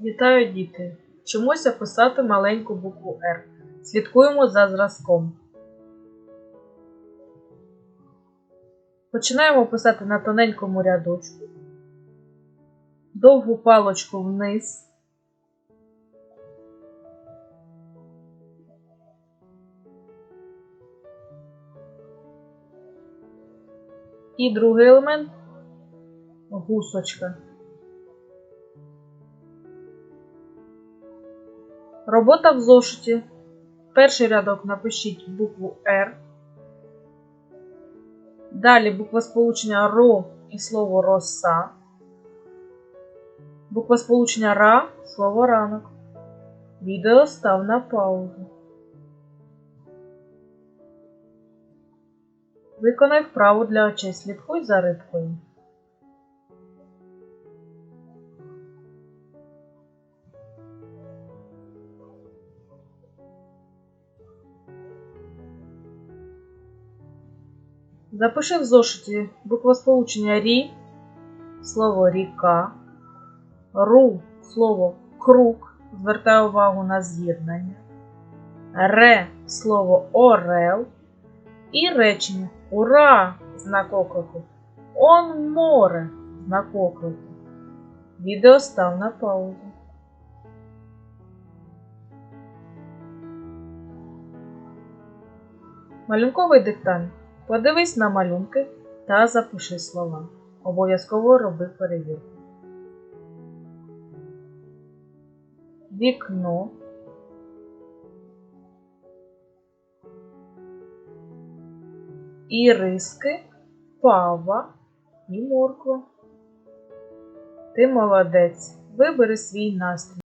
Вітаю, діти! Вчимося писати маленьку букву Р. Слідкуємо за зразком. Починаємо писати на тоненькому рядочку. Довгу палочку вниз. І другий елемент гусочка. Робота в зошиті. Перший рядок напишіть букву Р. Далі буква сполучення РО і слово роса. Буква сполучення ра, слово ранок. Відео став на паузу. Виконай вправу для очей. Слідкуй за рибкою. Запиши в зошиті буквосполучення рі, слово ріка, ру слово круг, звертаю увагу на з'єднання, ре слово орел і речення Ура! знак оклику. Он море знак оклику. Відео став на паузу. Малюнковий диктант. Подивись на малюнки та запиши слова. Обов'язково роби перевірку. Вікно. Іриски, пава і морква. Ти молодець. Вибери свій настрій.